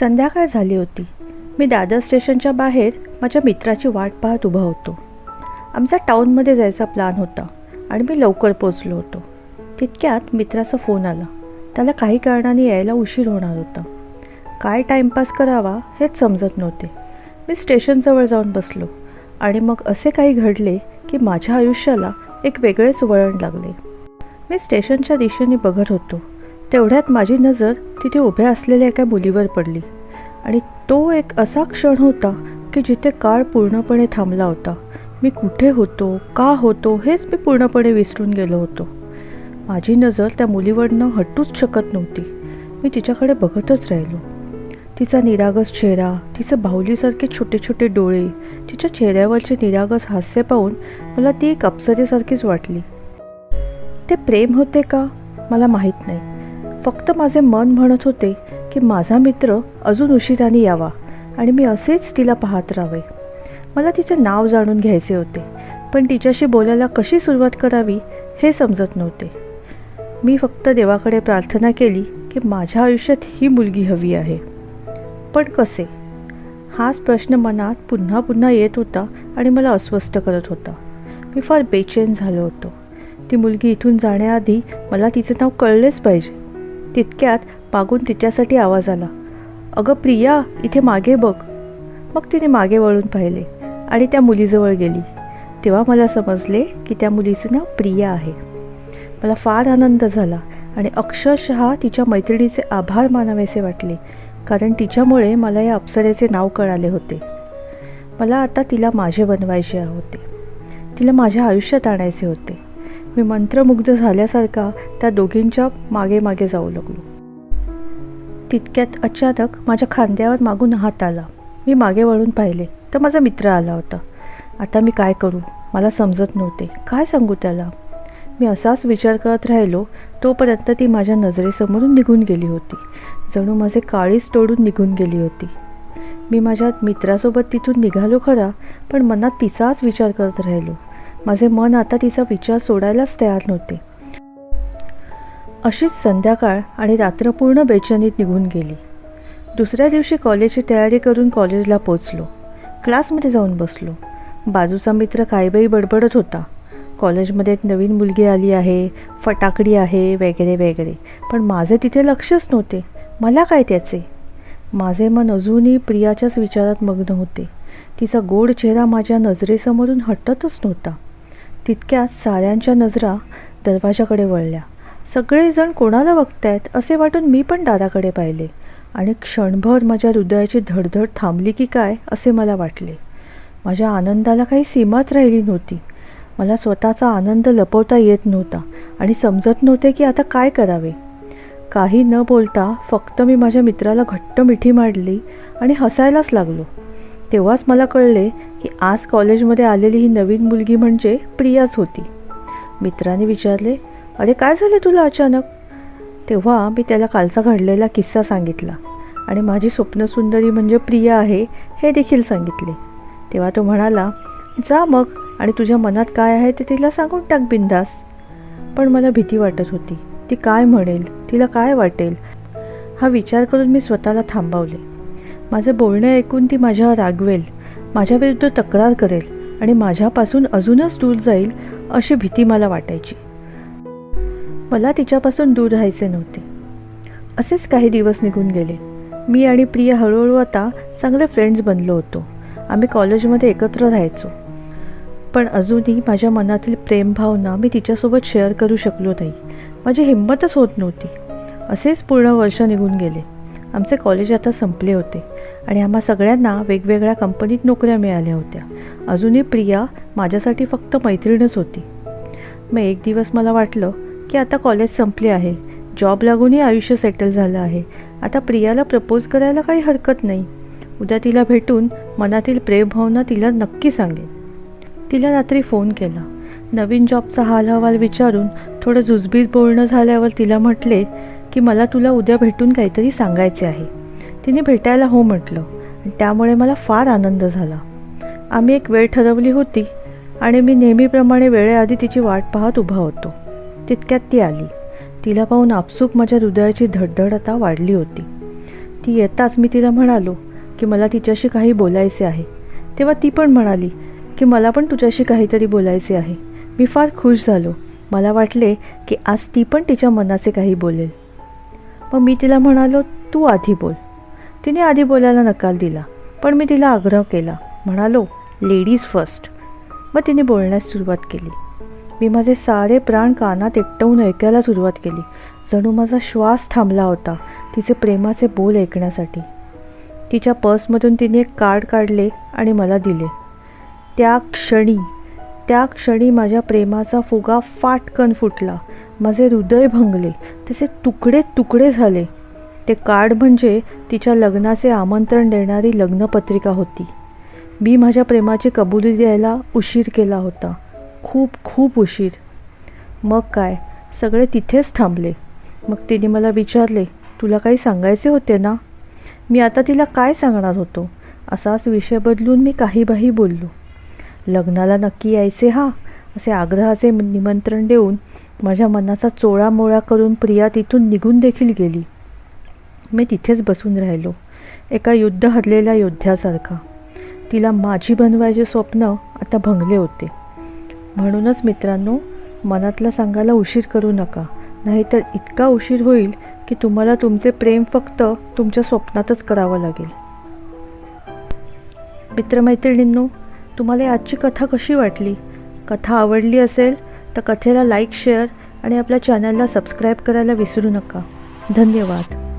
संध्याकाळ झाली होती. मी दादर स्टेशनच्या बाहेर माझ्या मित्राची वाट पाहत उभा होतो. आमचा टाऊनमध्ये जायचा प्लॅन होता आणि मी लवकर पोचलो होतो. तितक्यात मित्राचा फोन आला. त्याला काही कारणाने यायला उशीर होणार होता. काय टाईमपास करावा हेच समजत नव्हते. मी स्टेशनजवळ जाऊन बसलो आणि मग असे काही घडले की माझ्या आयुष्याला एक वेगळेच वळण लागले. मी स्टेशनच्या दिशेने बघत होतो. तेवढ्यात माझी नजर तिथे उभ्या असलेल्या एका मुलीवर पडली. आणि तो एक असा क्षण होता की जिथे काळ पूर्णपणे थांबला होता. मी कुठे होतो का होतो हेच मी पूर्णपणे विसरून गेलो होतो. माझी नजर त्या मुलीवरनं हटूच शकत नव्हती. मी तिच्याकडे बघतच राहिलो. तिचा निरागस चेहरा तिचे बाहुलीसारखे छोटे छोटे डोळे तिच्या चेहऱ्यावरचे निरागस हास्य पाहून मला ती एक अप्सरेसारखीच वाटली. ते प्रेम होते का? मला माहीत नाही. फक्त माझे मन म्हणत होते की माझा मित्र अजून उशिराने यावा आणि मी असेच तिला पाहत राहावे. मला तिचे नाव जाणून घ्यायचे होते पण तिच्याशी बोलायला कशी सुरुवात करावी हे समजत नव्हते. मी फक्त देवाकडे प्रार्थना केली की माझ्या आयुष्यात ही मुलगी हवी आहे. पण कसे? हाच प्रश्न मनात पुन्हा पुन्हा येत होता आणि मला अस्वस्थ करत होता. मी फार बेचैन झालो होतो. ती मुलगी इथून जाण्याआधी मला तिचं नाव कळलेच पाहिजे. तितक्यात मागून तिच्यासाठी आवाज आला. अगं प्रिया इथे मागे बघ. मग तिने मागे वळून पाहिले आणि त्या मुलीजवळ गेली. तेव्हा मला समजले की त्या मुलीचं नाव प्रिया आहे. मला फार आनंद झाला आणि अक्षरशः तिच्या मैत्रिणीचे आभार मानावेसे वाटले कारण तिच्यामुळे मला या अप्सरेचे नाव कळाले होते. मला आता तिला माझे बनवायचे होते. तिला माझ्या आयुष्यात आणायचे होते. मी मंत्रमुग्ध झाल्यासारखा त्या दोघींच्या मागे मागे जाऊ लागलो. तितक्यात अचानक माझ्या खांद्यावर मागून हात आला. मी मागे वळून पाहिले तर माझा मित्र आला होता. आता मी काय करू? मला समजत नव्हते. काय सांगू त्याला? मी असाच विचार करत राहिलो तोपर्यंत ती माझ्या नजरेसमोरून निघून गेली होती. जणू माझे काळीच तोडून निघून गेली होती. मी माझ्या मित्रासोबत तिथून निघालो खरा पण मनात तिचाच विचार करत राहिलो. माझे मन आता तिचा विचार सोडायलाच तयार नव्हते. अशीच संध्याकाळ आणि रात्र पूर्ण बेचनीत निघून गेली. दुसऱ्या दिवशी कॉलेजची तयारी करून कॉलेजला पोचलो क्लासमध्ये जाऊन बसलो. बाजूचा मित्र कायबाई बडबडत होता. कॉलेजमध्ये एक नवीन मुलगी आली आहे फटाकडी आहे वगैरे वगैरे. पण माझे तिथे लक्षच नव्हते. मला काय त्याचे? माझे मन अजूनही प्रियाच्याच विचारात मग्न होते. तिचा गोड चेहरा माझ्या नजरेसमोरून हटतच नव्हता. तितक्यात साऱ्यांच्या नजरा दरवाजाकडे वळल्या. सगळेजण कोणाला बघतायत असे वाटून मी पण दाराकडे पाहिले आणि क्षणभर माझ्या हृदयाची धडधड थांबली की काय असे मला वाटले. माझ्या आनंदाला काही सीमाच राहिली नव्हती. मला स्वतःचा आनंद लपवता येत नव्हता आणि समजत नव्हते की आता काय करावे. काही न बोलता फक्त मी माझ्या मित्राला घट्ट मिठी मारली आणि हसायलाच लागलो. तेव्हाच मला कळले की आज कॉलेजमध्ये आलेली ही नवीन मुलगी म्हणजे प्रियाच होती. मित्राने विचारले अरे काय झालं तुला अचानक? तेव्हा मी त्याला कालचा घडलेला किस्सा सांगितला आणि माझी स्वप्नसुंदरी म्हणजे प्रिया आहे हे देखील सांगितले. तेव्हा तो म्हणाला जा मग आणि तुझ्या मनात काय आहे ते तिला सांगून टाक बिंदास. पण मला भीती वाटत होती. ती काय म्हणेल? तिला काय वाटेल? हा विचार करून मी स्वतःला थांबवले. माझं बोलणं ऐकून ती माझ्यावर रागवेल. माझ्याविरुद्ध तक्रार करेल आणि माझ्यापासून अजूनच दूर जाईल अशी भीती मला वाटायची. मला तिच्यापासून दूर राहायचे नव्हते. असेच काही दिवस निघून गेले. मी आणि प्रिया हळूहळू आता चांगले फ्रेंड्स बनलो होतो. आम्ही कॉलेजमध्ये एकत्र राहायचो. पण अजूनही माझ्या मनातील प्रेमभावना मी तिच्यासोबत शेअर करू शकलो नाही. माझी हिंमतच होत नव्हती. असेच पूर्ण वर्ष निघून गेले. आमचे कॉलेज आता संपले होते. आणि आम्हा सगळ्यांना वेगवेगळ्या कंपनीत नोकऱ्या मिळाल्या होत्या. अजूनही प्रिया माझ्यासाठी फक्त मैत्रीणच होती. मग एक दिवस मला वाटलं की आता कॉलेज संपले आहे. जॉब लागूनही आयुष्य सेटल झालं आहे. आता प्रियाला प्रपोज करायला काही हरकत नाही. उद्या तिला भेटून मनातील प्रेमभावना तिला नक्की सांगेन. तिला रात्री फोन केला. नवीन जॉबचा हालहवाल विचारून थोडं जुजबीज बोलणं झाल्यावर तिला म्हटले की मला तुला उद्या भेटून काहीतरी सांगायचे आहे. तिने भेटायला हो म्हटलं. त्यामुळे मला फार आनंद झाला. आम्ही एक वेळ ठरवली होती आणि मी नेहमीप्रमाणे वेळेआधी तिची वाट पाहत उभा होतो. तितक्यात ती आली. तिला पाहून आपसूक माझ्या हृदयाची धडधड आता वाढली होती. ती येताच मी तिला म्हणालो की मला तिच्याशी काही बोलायचे आहे. तेव्हा ती पण म्हणाली की मला पण तुझ्याशी काहीतरी बोलायचे आहे. मी फार खुश झालो. मला वाटले की आज ती पण तिच्या मनाचे काही बोलेल. मग मी तिला म्हणालो तू आधी बोल. तिने आधी बोलायला नकार दिला पण मी तिला आग्रह केला. म्हणालो लेडीज फर्स्ट मग तिने बोलण्यास सुरुवात केली. मी माझे सारे प्राण कानात एकटवून ऐकायला सुरुवात केली. जणू माझा श्वास थांबला होता तिचे प्रेमाचे बोल ऐकण्यासाठी. तिच्या पर्समधून तिने एक कार्ड काढले आणि मला दिले. त्या क्षणी त्या क्षणी माझ्या प्रेमाचा फुगा फाटकन फुटला. माझे हृदय भंगले. त्याचे तुकडे तुकडे झाले. ते कार्ड म्हणजे तिच्या लग्नाचे आमंत्रण देणारी लग्नपत्रिका होती. मी माझ्या प्रेमाची कबुली द्यायला उशीर केला होता. खूप खूप उशीर. मग काय? सगळे तिथेच थांबले. मग तिने मला विचारले तुला काही सांगायचे होते ना? मी आता तिला काय सांगणार होतो? असाच विषय बदलून मी काहीबाही बोललो. लग्नाला नक्की यायचे हा असे आग्रहाचे निमंत्रण देऊन माझ्या मनाचा चोळामोळा करून प्रिया तिथून निघून देखील गेली. मी तिथेच बसून राहिलो एका युद्ध हरलेल्या योद्ध्यासारखा. तिला माझी बनवायचे स्वप्न आता भंगले होते. म्हणूनच मित्रांनो मनातला सांगायला उशीर करू नका. नाहीतर इतका उशीर होईल की तुम्हाला तुमचे प्रेम फक्त तुमच्या स्वप्नातच करावं लागेल. मित्रमैत्रिणींनो तुम्हाला आजची कथा कशी वाटली? कथा आवडली असेल तर कथेला लाईक शेअर आणि आपल्या चॅनलला सबस्क्राईब करायला विसरू नका. धन्यवाद.